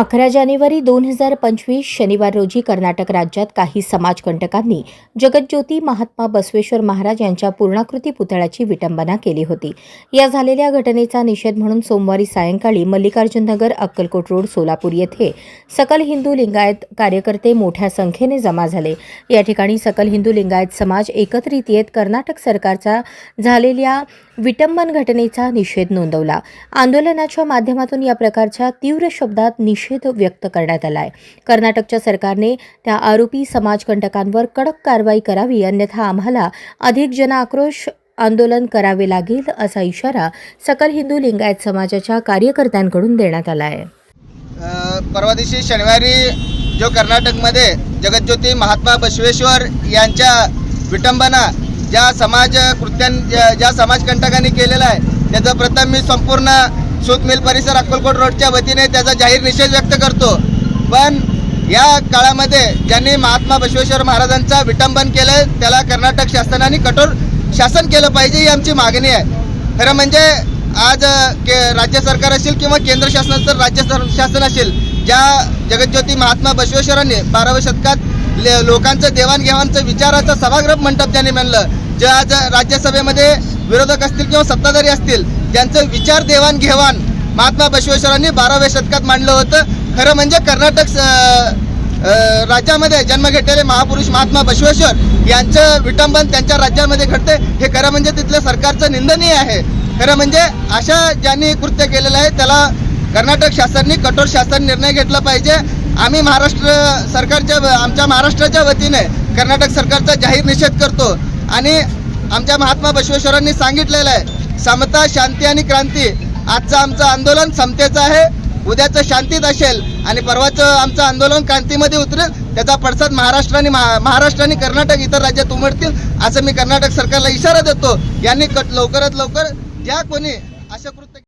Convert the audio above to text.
अकरा जानेवारी दोन हजार पंचवीस शनिवार रोजी कर्नाटक राज्यात काही समाजकंटकांनी जगज्योती महात्मा बसवेश्वर महाराज यांच्या पूर्णाकृती पुतळ्याची विटंबना केली होती. या झालेल्या घटनेचा निषेध म्हणून सोमवारी सायंकाळी मल्लिकार्जुननगर अक्कलकोट रोड सोलापूर येथे सकल हिंदू लिंगायत कार्यकर्ते मोठ्या संख्येने जमा झाले. या ठिकाणी सकल हिंदू लिंगायत समाज एकत्रित येत कर्नाटक सरकारचा झालेल्या विटंबन घटनेचा निषेध नोंदवला. आंदोलनाच्या माध्यमातून या प्रकारच्या तीव्र शब्दात निषेध व्यक्त करण्यात आला आहे कर्नाटकच्या सरकारने त्या आरोपी समाजकंटकांवर कडक कारवाई करावी अन्यथा आम्हाला अधिक जनआक्रोश आंदोलन करावे लागेल असा इशारा सकल हिंदू लिंगायत समाजाच्या कार्यकर्त्यांकडून देण्यात आला आहे परवा दिवशी शनिवारी जो कर्नाटकमध्ये जगज्योती महात्मा बसवेश्वर यांच्या विटंबना ज्या समाज कृत्यां ज्या समाजकंटकांनी केलेला आहे त्याचं प्रथम मी संपूर्ण सूतमिल परिसर अक्कलकोट रोडच्या वतीने त्याचा जाहीर निषेध व्यक्त करतो. पण या काळामध्ये ज्यांनी महात्मा बसवेश्वर महाराजांचा विटंबन केलं त्याला कर्नाटक शासनाने कठोर शासन केलं पाहिजे ही आमची मागणी आहे. खरं म्हणजे आज के राज्य सरकार असेल किंवा केंद्र शासनाचं राज्य शासन असेल ज्या जगज्योती महात्मा बसवेश्वरांनी बाराव्या शतकात ले- लोकांचं देवाणघेवाणचं विचाराचं सभागृह मंडप त्यांनी म्हणलं जे आज राज्यसभेमध्ये विरोधक असतील किंवा सत्ताधारी असतील ज्यांचं विचार देवाणघेवाण महात्मा बसवेश्वरांनी बाराव्या शतकात मांडलं होतं. खरं म्हणजे कर्नाटक स- राज्यामध्ये जन्म घेतलेले महापुरुष महात्मा बसवेश्वर यांचं विटंबन त्यांच्या राज्यामध्ये घडते हे खरं म्हणजे तिथल्या सरकारचं निंदनीय आहे. खरं म्हणजे अशा ज्यांनी कृत्य केलेलं आहे त्याला कर्नाटक शासनाने कठोर शासन निर्णय घेतला पाहिजे. आम्ही महाराष्ट्र सरकारच्या आमच्या महाराष्ट्राच्या वतीने कर्नाटक सरकारचा जाहीर निषेध करतो. आणि आमच्या महात्मा बसवेश्वरांनी सांगितलेलं आहे समता शांती आणि क्रांती. आजचं आमचं आंदोलन समतेचं आहे. उद्याचं शांतीत असेल आणि परवाचं आमचं आंदोलन क्रांतीमध्ये उतरेल त्याचा पडसाद महाराष्ट्र आणि महा महाराष्ट्र आणि कर्नाटक इतर राज्यात उमटतील असं मी कर्नाटक सरकारला इशारा देतो. यांनी कट लवकरात लवकर ज्या कोणी अशा कृत्य